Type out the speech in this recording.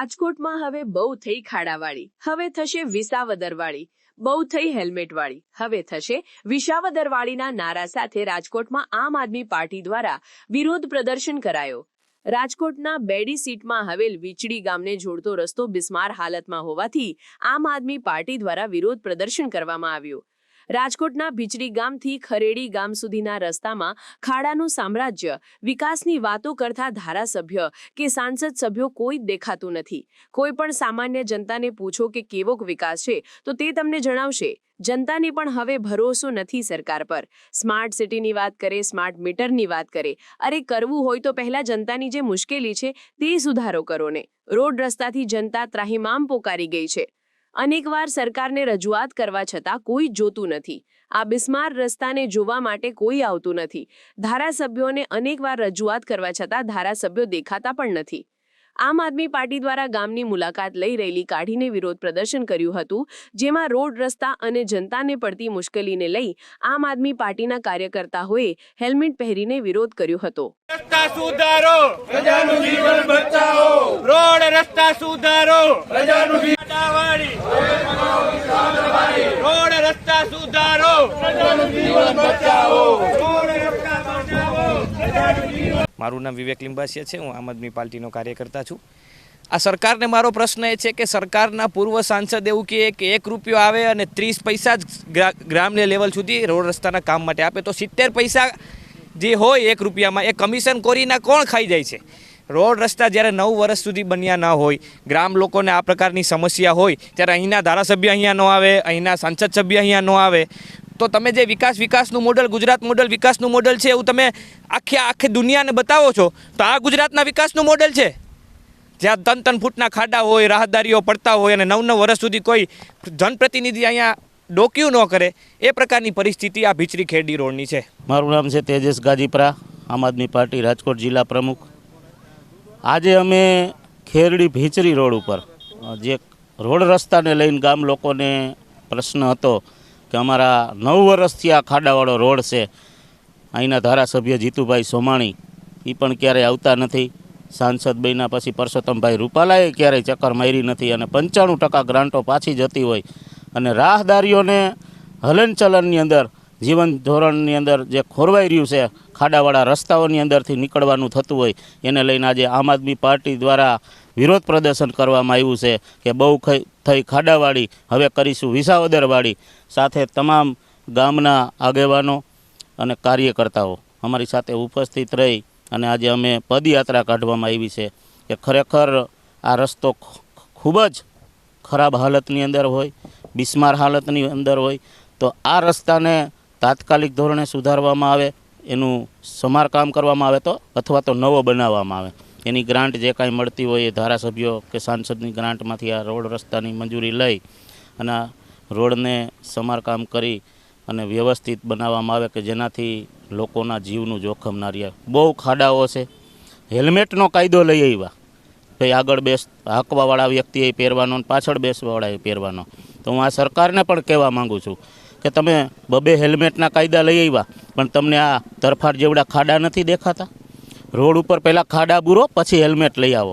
રાજકોટમાં હવે બહુ થઈ ખાડાવાળી, હવે થશે વિસાવદરવાળી, બહુ થઈ હેલ્મેટવાળી, હવે થશે વિસાવદરવાળીના નારા સાથે રાજકોટમાં આમ આદમી પાર્ટી દ્વારા વિરોધ પ્રદર્શન કરાયો. રાજકોટના બેડી સીટમાં હવેલ વીચડી ગામને જોડતો રસ્તો બિસ્માર હાલતમાં હોવાથી આમ આદમી પાર્ટી દ્વારા વિરોધ પ્રદર્શન કરવામાં આવ્યું. રાજકોટના ભીચડી ગામથી ખરેડી ગામ સુધીના રસ્તામાં ખાડાનું સામ્રાજ્ય, વિકાસની વાતો કરતા ધારાસભ્ય કે સાંસદ સભ્યો કોઈ દેખાતું નથી. કોઈ પણ સામાન્ય જનતાને પૂછો કે કેવો વિકાસ છે, તો તે તમને જણાવશે, જનતાને પણ હવે ભરોસો નથી સરકાર પર. સ્માર્ટ સિટીની વાત કરે, સ્માર્ટ મીટરની વાત કરે. અરે કરવું હોય તો પહેલા જનતાની જે મુશ્કેલી છે, તે સુધારો કરો ને. રોડ રસ્તાથી જનતા ત્રાહિમામ પોકારી ગઈ છે. અનેકવાર સરકારને રજૂઆત કરવા છતાં કોઈ જોતું નથી. આ બિસ્માર રસ્તાને જોવા માટે કોઈ આવતું નથી. ધારાસભ્યોને અનેકવાર રજૂઆત કરવા છતાં ધારાસભ્યો દેખાતા પણ નથી. આમ આદમી પાર્ટી દ્વારા ગામની મુલાકાત લઈ રેલી કાઢીને વિરોધ પ્રદર્શન કર્યું હતું જેમાં રોડ રસ્તા અને જનતાને પડતી મુશ્કેલીને લઈ આમ આદમી પાર્ટીના કાર્યકર્તાઓએ હેલ્મેટ પહેરીને વિરોધ કર્યો હતો. રસ્તા સુધારો. પ્રજાનું જીવન બચાવો. રોડ રસ્તા સુધારો. પ્રજાનું જીવન ખાડાવાળી. રોડ રસ્તા સુધારો મારું નામ વિવેક લિંબાસિયા છે. હું આમ આદમી પાર્ટીનો કાર્યકર્તા છું. આ સરકારને મારો પ્રશ્ન એ છે કે સરકારના પૂર્વ સાંસદ એવું કહે કે એક રૂપિયો આવે અને ત્રીસ પૈસા જ ગ્રામ્ય લેવલ સુધી રોડ રસ્તાના કામ માટે આપે, તો સિત્તેર પૈસા જે હોય એક રૂપિયામાં એ કમિશન કોરીના કોણ ખાઈ જાય છે? રોડ રસ્તા જ્યારે નવ વર્ષ સુધી બન્યા ન હોય, ગ્રામ લોકોને આ પ્રકારની સમસ્યા હોય, ત્યારે અહીંના ધારાસભ્ય અહીંયા ન આવે, અહીંના સાંસદ સભ્ય અહીંયા ન આવે. તો તમે જે વિકાસ વિકાસનું મોડલ, ગુજરાત મોડલ વિકાસનું મોડલ છે એવું તમે આખી આખી દુનિયાને બતાવો છો, તો આ ગુજરાતના વિકાસનું મોડલ છે. જ્યાં ત્રણ ત્રણ ફૂટના ખાડા હોય, રાહદારીઓ પડતા હોય અને નવ નવ વર્ષ સુધી કોઈ જનપ્રતિનિધિ અહીંયા ડોક્યું ન કરે, એ પ્રકારની પરિસ્થિતિ આ ભીચરી ખેડી રોડની છે. મારું નામ છે તેજસ ગાજીપરા, આમ આદમી પાર્ટી રાજકોટ જિલ્લા પ્રમુખ. આજે અમે ખેરડી ભીચરી રોડ ઉપર જે રોડ રસ્તાને લઈને ગામ લોકોને પ્રશ્ન હતો કે અમારા નવ વર્ષથી આ ખાડાવાળો રોડ છે. અહીંના ધારાસભ્ય જીતુભાઈ સોમાણી એ પણ ક્યારેય આવતા નથી. સાંસદ બન્યા પછી પરસોત્તમભાઈ રૂપાલાએ ક્યારેય ચક્કર મારી નથી અને પંચાણું ટકા ગ્રાન્ટો પાછી જતી હોય. અને રાહદારીઓને હલનચલનની અંદર જીવન ધોરણની અંદર જે ખોરવાઈ રહ્યું છે, ખાડાવાળા રસ્તાઓની અંદરથી નીકળવાનું થતું હોય, એને લઈને આજે આમ આદમી પાર્ટી દ્વારા વિરોધ પ્રદર્શન કરવામાં આવ્યું છે કે બહુ થઈ ખાડાવાળી, હવે કરીશું વિસાવદરવાળી, સાથે તમામ ગામના આગેવાનો અને કાર્યકર્તાઓ અમારી સાથે ઉપસ્થિત રહી અને આજે અમે પદયાત્રા કાઢવામાં આવી છે કે ખરેખર આ રસ્તો ખૂબ જ ખરાબ હાલતની અંદર હોય, બિસ્માર હાલતની અંદર હોય, તો આ રસ્તાને તાત્કાલિક ધોરણે સુધારવામાં આવે, એનું સમારકામ કરવામાં આવે તો, અથવા તો નવો બનાવવામાં આવે. એની ગ્રાન્ટ જે કાંઈ મળતી હોય એ ધારાસભ્યો કે સાંસદની ગ્રાન્ટમાંથી આ રોડ રસ્તાની મંજૂરી લઈ અને રોડને સમારકામ કરી અને વ્યવસ્થિત બનાવવામાં આવે કે જેનાથી લોકોના જીવનું જોખમ ના રહે. બહુ ખાડાઓ છે. હેલ્મેટનો કાયદો લઈ આવ્યા. ભાઈ આગળ બેસ, હાંકવાવાળા વ્યક્તિએ પહેરવાનો પાછળ બેસવાવાળાએ પહેરવાનો. તો હું આ સરકારને પણ કહેવા માગું છું કે તમે બબે હેલ્મેટના કાયદા લઈ આવ્યા, પણ તમને આ તરફાટ જેવડા ખાડા નથી દેખાતા? રોડ ઉપર પહેલાં ખાડા બૂરો, પછી હેલ્મેટ લઈ આવો.